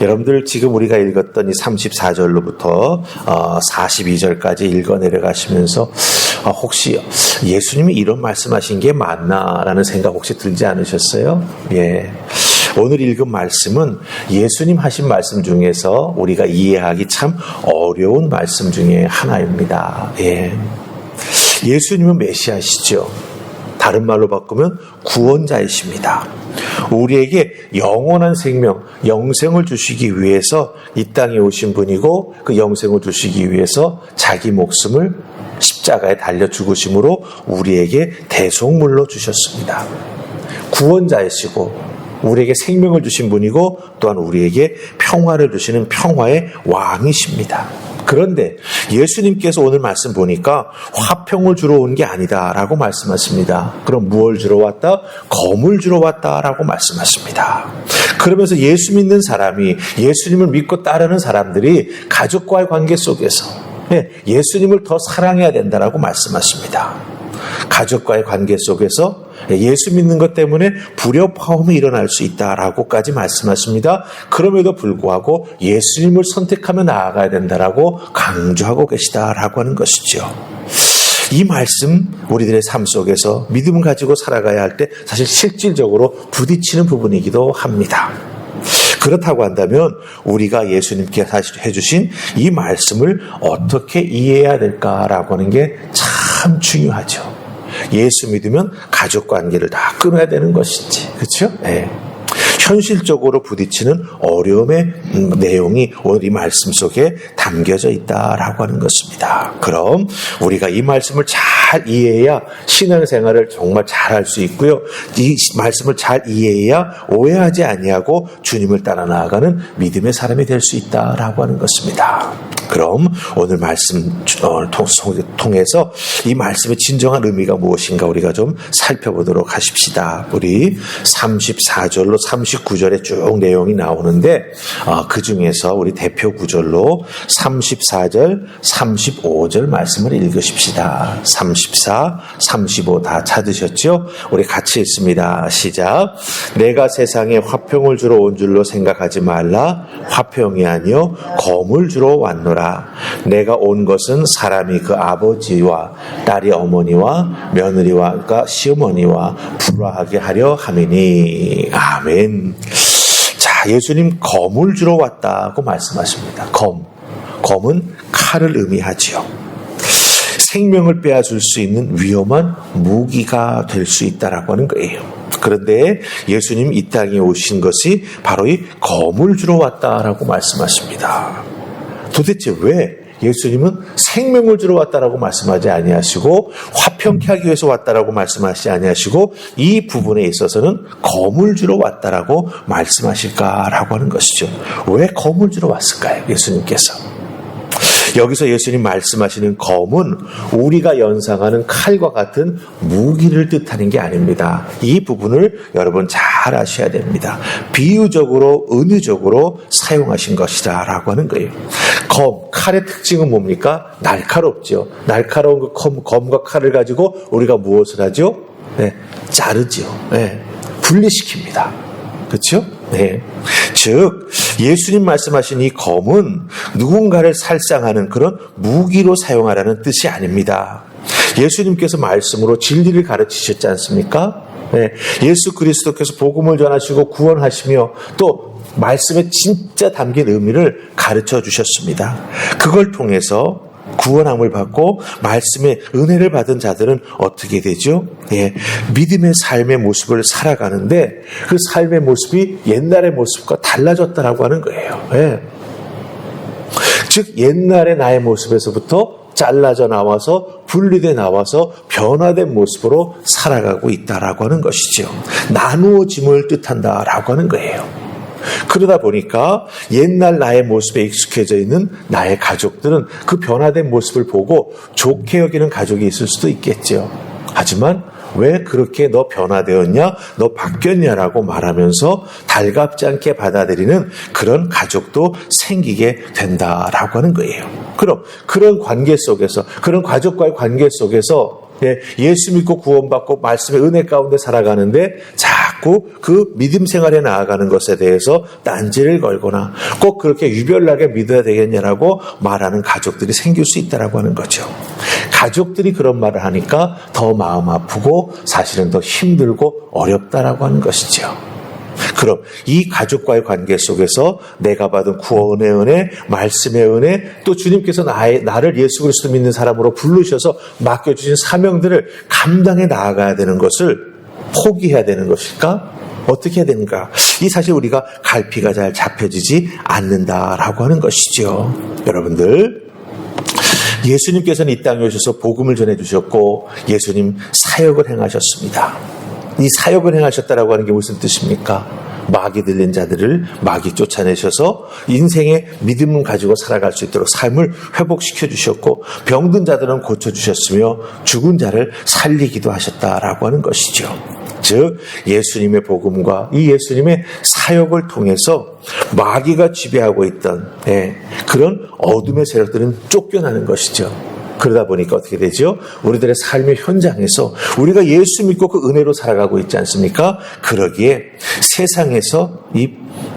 여러분들 지금 우리가 읽었던 이 34절로부터 42절까지 읽어 내려가시면서 아, 혹시 예수님이 이런 말씀하신 게 맞나라는 생각 혹시 들지 않으셨어요? 예. 오늘 읽은 말씀은 예수님 하신 말씀 중에서 우리가 이해하기 참 어려운 말씀 중에 하나입니다. 예. 예수님은 메시아시죠. 다른 말로 바꾸면 구원자이십니다. 우리에게 영원한 생명, 영생을 주시기 위해서 이 땅에 오신 분이고 그 영생을 주시기 위해서 자기 목숨을 십자가에 달려 죽으심으로 우리에게 대속물로 주셨습니다. 구원자이시고 우리에게 생명을 주신 분이고 또한 우리에게 평화를 주시는 평화의 왕이십니다. 그런데 예수님께서 오늘 말씀 보니까 화평을 주러 온 게 아니다라고 말씀하십니다. 그럼 무엇을 주러 왔다? 검을 주러 왔다라고 말씀하십니다. 그러면서 예수 믿는 사람이 예수님을 믿고 따르는 사람들이 가족과의 관계 속에서 예, 예수님을 더 사랑해야 된다라고 말씀하십니다. 가족과의 관계 속에서 예수 믿는 것 때문에 불협화음이 일어날 수 있다라고까지 말씀하십니다. 그럼에도 불구하고 예수님을 선택하며 나아가야 된다라고 강조하고 계시다라고 하는 것이죠. 이 말씀 우리들의 삶 속에서 믿음을 가지고 살아가야 할 때 사실 실질적으로 부딪히는 부분이기도 합니다. 그렇다고 한다면 우리가 예수님께 해주신 이 말씀을 어떻게 이해해야 될까라고 하는 게 참 중요하죠. 예수 믿으면 가족 관계를 다 끊어야 되는 것인지, 그렇죠? 네. 현실적으로 부딪히는 어려움의 음, 내용이 오늘 이 말씀 속에 담겨져 있다라고 하는 것입니다. 그럼 우리가 이 말씀을 잘 이해해야 신앙생활을 정말 잘 할 수 있고요. 이 말씀을 잘 이해해야 오해하지 아니하고 주님을 따라 나아가는 믿음의 사람이 될 수 있다라고 하는 것입니다. 그럼 오늘 말씀 어, 통해서 이 말씀의 진정한 의미가 무엇인가 우리가 좀 살펴보도록 하십시다. 우리 34절로 39절에 쭉 내용이 나오는데 어, 그 중에서 우리 대표 구절로 34절, 35절 말씀을 읽으십시다. 34, 35 다 찾으셨죠? 우리 같이 읽습니다. 시작. 내가 세상에 화평을 주러 온 줄로 생각하지 말라. 화평이 아니요 검을 주러 왔노라. 내가 온 것은 사람이 그 아버지와 딸이 어머니와 며느리와 그러니까 시어머니와 불화하게 하려 함이니. 아멘. 자, 예수님 검을 주러 왔다고 말씀하십니다. 검. 검은 칼을 의미하지요. 생명을 빼앗을 수 있는 위험한 무기가 될 수 있다라고 하는 거예요. 그런데 예수님 이 땅에 오신 것이 바로 이 검을 주러 왔다라고 말씀하십니다. 도대체 왜 예수님은 생명을 주러 왔다라고 말씀하지 아니하시고 화평케 하기 위해서 왔다라고 말씀하시지 아니하시고 이 부분에 있어서는 검을 주러 왔다라고 말씀하실까라고 하는 것이죠. 왜 검을 주러 왔을까요? 예수님께서. 여기서 예수님 말씀하시는 검은 우리가 연상하는 칼과 같은 무기를 뜻하는 게 아닙니다. 이 부분을 여러분 잘 아셔야 됩니다. 비유적으로, 은유적으로 사용하신 것이다. 라고 하는 거예요. 검, 칼의 특징은 뭡니까? 날카롭죠. 날카로운 그 검, 검과 칼을 가지고 우리가 무엇을 하죠? 네, 자르죠. 네, 분리시킵니다. 그렇죠? 네. 즉 예수님 말씀하신 이 검은 누군가를 살상하는 그런 무기로 사용하라는 뜻이 아닙니다. 예수님께서 말씀으로 진리를 가르치셨지 않습니까? 네. 예수 그리스도께서 복음을 전하시고 구원하시며 또 말씀에 진짜 담긴 의미를 가르쳐 주셨습니다. 그걸 통해서 구원함을 받고 말씀의 은혜를 받은 자들은 어떻게 되죠? 예, 믿음의 삶의 모습을 살아가는데 그 삶의 모습이 옛날의 모습과 달라졌다라고 하는 거예요. 예. 즉 옛날의 나의 모습에서부터 잘라져 나와서 분리돼 나와서 변화된 모습으로 살아가고 있다라고 하는 것이죠. 나누어짐을 뜻한다라고 하는 거예요. 그러다 보니까 옛날 나의 모습에 익숙해져 있는 나의 가족들은 그 변화된 모습을 보고 좋게 여기는 가족이 있을 수도 있겠죠. 하지만 왜 그렇게 너 변화되었냐? 너 바뀌었냐라고 말하면서 달갑지 않게 받아들이는 그런 가족도 생기게 된다라고 하는 거예요. 그럼 그런 관계 속에서, 그런 가족과의 관계 속에서 예, 예수 믿고 구원받고 말씀의 은혜 가운데 살아가는데 자 자꾸 그 믿음 생활에 나아가는 것에 대해서 딴지를 걸거나 꼭 그렇게 유별나게 믿어야 되겠냐라고 말하는 가족들이 생길 수 있다라고 하는 거죠. 가족들이 그런 말을 하니까 더 마음 아프고 사실은 더 힘들고 어렵다라고 하는 것이죠. 그럼 이 가족과의 관계 속에서 내가 받은 구원의 은혜, 말씀의 은혜, 또 주님께서 나의, 나를 예수 그리스도 믿는 사람으로 부르셔서 맡겨주신 사명들을 감당해 나아가야 되는 것을 포기해야 되는 것일까? 어떻게 해야 되는가? 이 사실 우리가 갈피가 잘 잡혀지지 않는다라고 하는 것이죠. 여러분들, 예수님께서는 이 땅에 오셔서 복음을 전해 주셨고 예수님 사역을 행하셨습니다. 이 사역을 행하셨다라고 하는 게 무슨 뜻입니까? 마귀 들린 자들을 마귀 쫓아내셔서 인생의 믿음을 가지고 살아갈 수 있도록 삶을 회복시켜 주셨고 병든 자들은 고쳐 주셨으며 죽은 자를 살리기도 하셨다라고 하는 것이죠. 즉 예수님의 복음과 이 예수님의 사역을 통해서 마귀가 지배하고 있던 예, 그런 어둠의 세력들은 쫓겨나는 것이죠. 그러다 보니까 어떻게 되죠? 우리들의 삶의 현장에서 우리가 예수 믿고 그 은혜로 살아가고 있지 않습니까? 그러기에 세상에서 이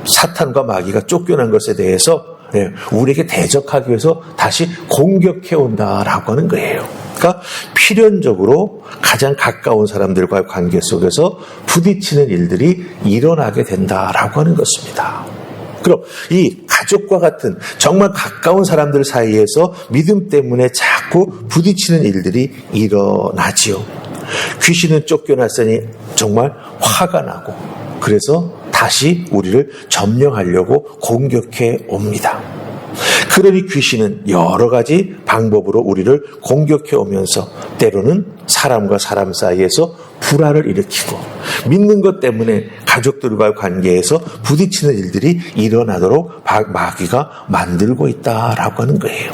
사탄과 마귀가 쫓겨난 것에 대해서 예, 우리에게 대적하기 위해서 다시 공격해 온다라고 하는 거예요. 그러니까 필연적으로 가장 가까운 사람들과의 관계 속에서 부딪히는 일들이 일어나게 된다라고 하는 것입니다. 그럼 이 가족과 같은 정말 가까운 사람들 사이에서 믿음 때문에 자꾸 부딪히는 일들이 일어나지요. 귀신은 쫓겨났으니 정말 화가 나고 그래서 다시 우리를 점령하려고 공격해 옵니다. 그러니 귀신은 여러 가지 방법으로 우리를 공격해 오면서 때로는 사람과 사람 사이에서 불화를 일으키고 믿는 것 때문에 가족들과의 관계에서 부딪히는 일들이 일어나도록 마귀가 만들고 있다라고 하는 거예요.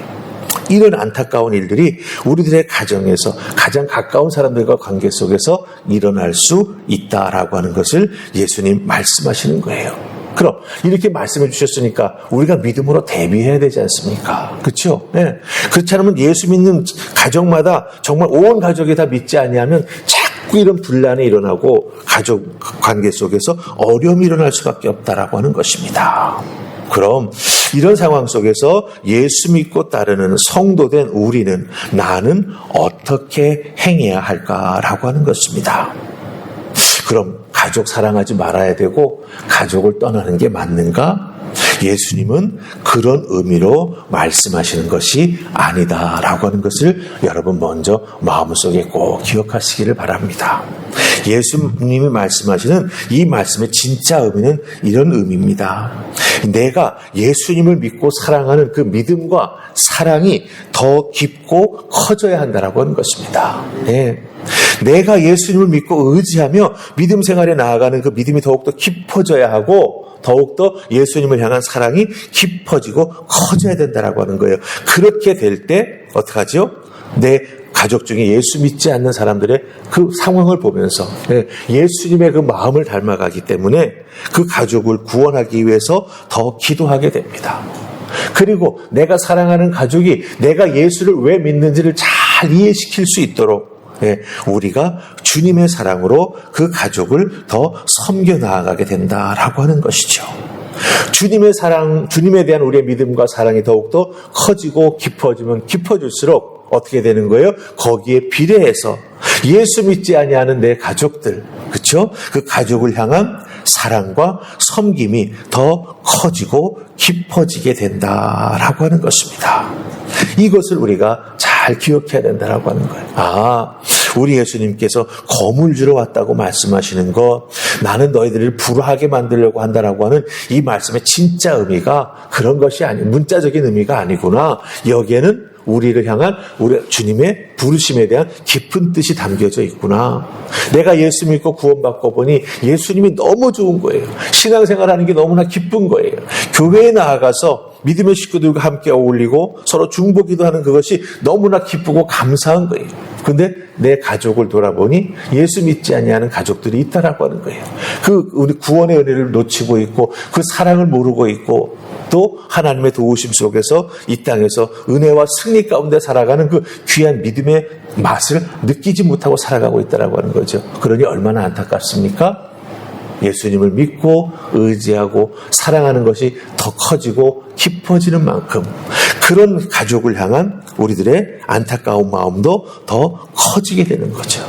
이런 안타까운 일들이 우리들의 가정에서 가장 가까운 사람들과 관계 속에서 일어날 수 있다라고 하는 것을 예수님 말씀하시는 거예요. 그럼 이렇게 말씀해 주셨으니까 우리가 믿음으로 대비해야 되지 않습니까? 그렇죠? 네. 그렇지 않으면 예수 믿는 가정마다 정말 온 가족이 다 믿지 아니하면 자꾸 이런 분란이 일어나고 가족 관계 속에서 어려움이 일어날 수밖에 없다라고 하는 것입니다. 그럼 이런 상황 속에서 예수 믿고 따르는 성도된 우리는 나는 어떻게 행해야 할까라고 하는 것입니다. 그럼 가족 사랑하지 말아야 되고 가족을 떠나는 게 맞는가? 예수님은 그런 의미로 말씀하시는 것이 아니다라고 하는 것을 여러분 먼저 마음속에 꼭 기억하시기를 바랍니다. 예수님이 말씀하시는 이 말씀의 진짜 의미는 이런 의미입니다. 내가 예수님을 믿고 사랑하는 그 믿음과 사랑이 더 깊고 커져야 한다라고 하는 것입니다. 네. 내가 예수님을 믿고 의지하며 믿음 생활에 나아가는 그 믿음이 더욱더 깊어져야 하고 더욱더 예수님을 향한 사랑이 깊어지고 커져야 된다라고 하는 거예요. 그렇게 될 때 어떡하죠? 내 가족 중에 예수 믿지 않는 사람들의 그 상황을 보면서 예, 예수님의 그 마음을 닮아가기 때문에 그 가족을 구원하기 위해서 더 기도하게 됩니다. 그리고 내가 사랑하는 가족이 내가 예수를 왜 믿는지를 잘 이해시킬 수 있도록 예, 우리가 주님의 사랑으로 그 가족을 더 섬겨 나아가게 된다라고 하는 것이죠. 주님의 사랑, 주님에 대한 우리의 믿음과 사랑이 더욱더 커지고 깊어지면 깊어질수록 어떻게 되는 거예요? 거기에 비례해서 예수 믿지 아니하는 내 가족들, 그렇죠? 그 가족을 향한 사랑과 섬김이 더 커지고 깊어지게 된다라고 하는 것입니다. 이것을 우리가 잘 기억해야 된다라고 하는 거예요. 아, 우리 예수님께서 거물 주러 왔다고 말씀하시는 것, 나는 너희들을 불화하게 만들려고 한다라고 하는 이 말씀의 진짜 의미가 그런 것이 아니, 문자적인 의미가 아니구나. 여기에는 우리를 향한 우리 주님의 부르심에 대한 깊은 뜻이 담겨져 있구나. 내가 예수 믿고 구원받고 보니 예수님이 너무 좋은 거예요. 신앙생활 하는 게 너무나 기쁜 거예요. 교회에 나아가서 믿음의 식구들과 함께 어울리고 서로 중보기도 하는 그것이 너무나 기쁘고 감사한 거예요. 근데 내 가족을 돌아보니 예수 믿지 아니하는 가족들이 있다라고 하는 거예요. 그 우리 구원의 은혜를 놓치고 있고 그 사랑을 모르고 있고 또 하나님의 도우심 속에서 이 땅에서 은혜와 승리 가운데 살아가는 그 귀한 믿음의 맛을 느끼지 못하고 살아가고 있다라고 하는 거죠. 그러니 얼마나 안타깝습니까? 예수님을 믿고 의지하고 사랑하는 것이 더 커지고 깊어지는 만큼 그런 가족을 향한 우리들의 안타까운 마음도 더 커지게 되는 거죠.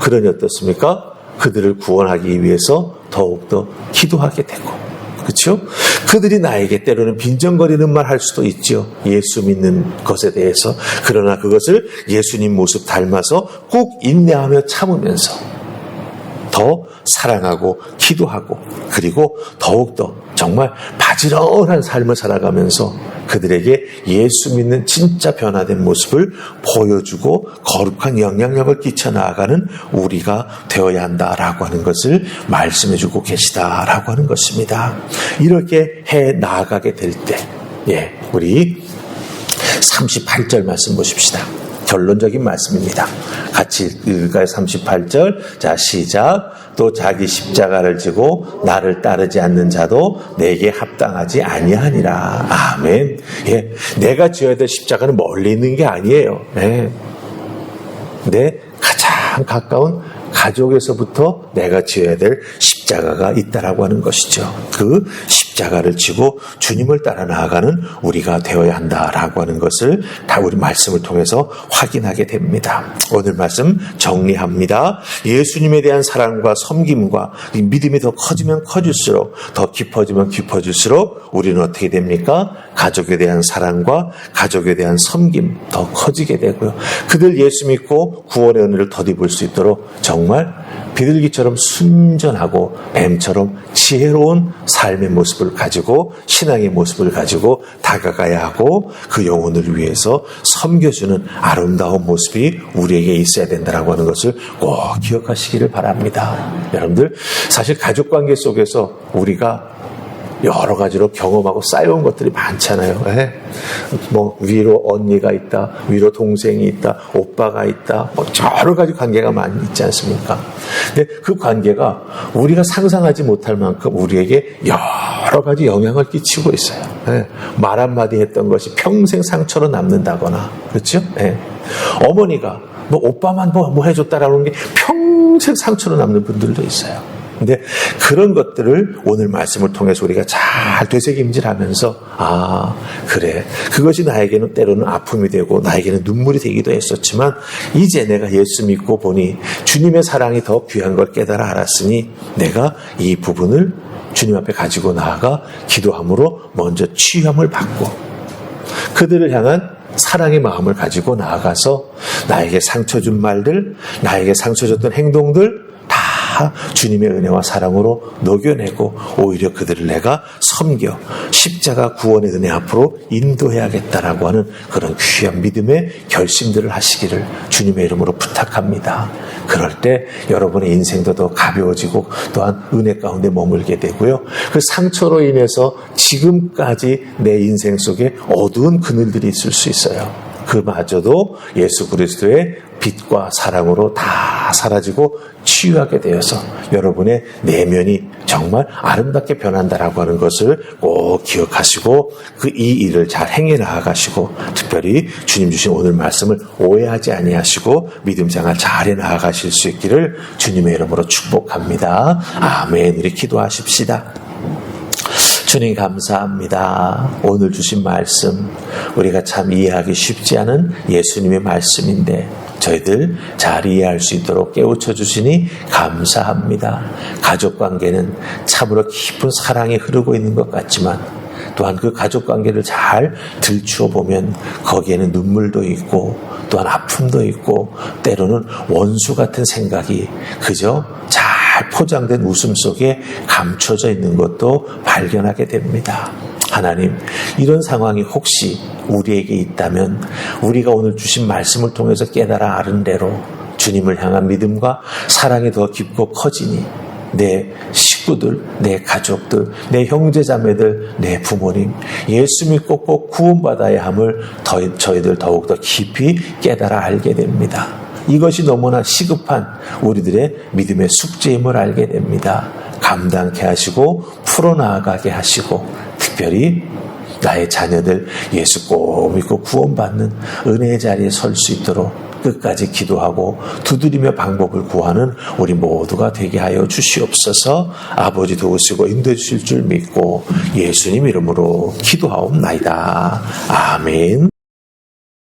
그러니 어떻습니까? 그들을 구원하기 위해서 더욱더 기도하게 되고 그렇죠? 그들이 나에게 때로는 빈정거리는 말 할 수도 있죠. 예수 믿는 것에 대해서. 그러나 그것을 예수님 모습 닮아서 꼭 인내하며 참으면서 더 사랑하고 기도하고 그리고 더욱더 정말 바지런한 삶을 살아가면서 그들에게 예수 믿는 진짜 변화된 모습을 보여주고 거룩한 영향력을 끼쳐 나아가는 우리가 되어야 한다라고 하는 것을 말씀해 주고 계시다라고 하는 것입니다. 이렇게 해 나아가게 될 때, 예, 우리 38절 말씀 보십시다. 결론적인 말씀입니다. 같이 읽을까요? 38절. 자, 시작. 또 자기 십자가를 지고 나를 따르지 않는 자도 내게 합당하지 아니하니라. 아멘. 예. 내가 지어야 될 십자가는 멀리 있는 게 아니에요. 예. 내 가장 가까운 가족에서부터 내가 지어야 될 십자가가 있다라고 하는 것이죠. 그 십자가를 지고 주님을 따라 나아가는 우리가 되어야 한다라고 하는 것을 다 우리 말씀을 통해서 확인하게 됩니다. 오늘 말씀 정리합니다. 예수님에 대한 사랑과 섬김과 믿음이 더 커지면 커질수록 더 깊어지면 깊어질수록 우리는 어떻게 됩니까? 가족에 대한 사랑과 가족에 대한 섬김 더 커지게 되고요. 그들 예수 믿고 구원의 은혜를 덧입을 수 있도록 정말 비둘기처럼 순전하고 뱀처럼 지혜로운 삶의 모습을 가지고 신앙의 모습을 가지고 다가가야 하고 그 영혼을 위해서 섬겨주는 아름다운 모습이 우리에게 있어야 된다라고 하는 것을 꼭 기억하시기를 바랍니다. 여러분들 사실 가족 관계 속에서 우리가 여러 가지로 경험하고 쌓여온 것들이 많잖아요. 예? 뭐 위로 언니가 있다, 위로 동생이 있다, 오빠가 있다, 뭐 여러 가지 관계가 많이 있지 않습니까? 근데 그 관계가 우리가 상상하지 못할 만큼 우리에게 여러 가지 영향을 끼치고 있어요. 예? 말 한마디 했던 것이 평생 상처로 남는다거나, 그렇죠? 예? 어머니가 뭐 오빠만 뭐, 뭐 해줬다라는 게 평생 상처로 남는 분들도 있어요. 근데 그런 것들을 오늘 말씀을 통해서 우리가 잘 되새김질하면서 아 그래. 그것이 나에게는 때로는 아픔이 되고 나에게는 눈물이 되기도 했었지만 이제 내가 예수 믿고 보니 주님의 사랑이 더 귀한 걸 깨달아 알았으니 내가 이 부분을 주님 앞에 가지고 나아가 기도함으로 먼저 취함을 받고 그들을 향한 사랑의 마음을 가지고 나아가서 나에게 상처 준 말들, 나에게 상처 줬던 행동들, 주님의 은혜와 사랑으로 녹여내고 오히려 그들을 내가 섬겨 십자가 구원의 은혜 앞으로 인도해야겠다라고 하는 그런 귀한 믿음의 결심들을 하시기를 주님의 이름으로 부탁합니다. 그럴 때 여러분의 인생도 더 가벼워지고 또한 은혜 가운데 머물게 되고요. 그 상처로 인해서 지금까지 내 인생 속에 어두운 그늘들이 있을 수 있어요. 그마저도 예수 그리스도의 빛과 사랑으로 다 사라지고 치유하게 되어서 여러분의 내면이 정말 아름답게 변한다라고 하는 것을 꼭 기억하시고 그 이 일을 잘 행해 나아가시고 특별히 주님 주신 오늘 말씀을 오해하지 아니하시고 믿음 생활 잘해 나아가실 수 있기를 주님의 이름으로 축복합니다. 아멘. 우리 기도하십시다. 주님 감사합니다. 오늘 주신 말씀 우리가 참 이해하기 쉽지 않은 예수님의 말씀인데 저희들 잘 이해할 수 있도록 깨우쳐 주시니 감사합니다. 가족 관계는 참으로 깊은 사랑이 흐르고 있는 것 같지만 또한 그 가족 관계를 잘 들추어 보면 거기에는 눈물도 있고 또한 아픔도 있고 때로는 원수 같은 생각이 그저 잘 포장된 웃음 속에 감춰져 있는 것도 발견하게 됩니다. 하나님, 이런 상황이 혹시 우리에게 있다면 우리가 오늘 주신 말씀을 통해서 깨달아 아는 대로 주님을 향한 믿음과 사랑이 더 깊고 커지니 내 식구들, 내 가족들, 내 형제자매들, 내 부모님, 예수 믿고 꼭 구원받아야 함을 더, 저희들 더욱더 깊이 깨달아 알게 됩니다. 이것이 너무나 시급한 우리들의 믿음의 숙제임을 알게 됩니다. 감당케 하시고 풀어나가게 하시고 특별히 나의 자녀들 예수 꼭 믿고 구원받는 은혜의 자리에 설 수 있도록 끝까지 기도하고 두드리며 방법을 구하는 우리 모두가 되게 하여 주시옵소서 아버지 도우시고 인도해 주실 줄 믿고 예수님 이름으로 기도하옵나이다. 아멘.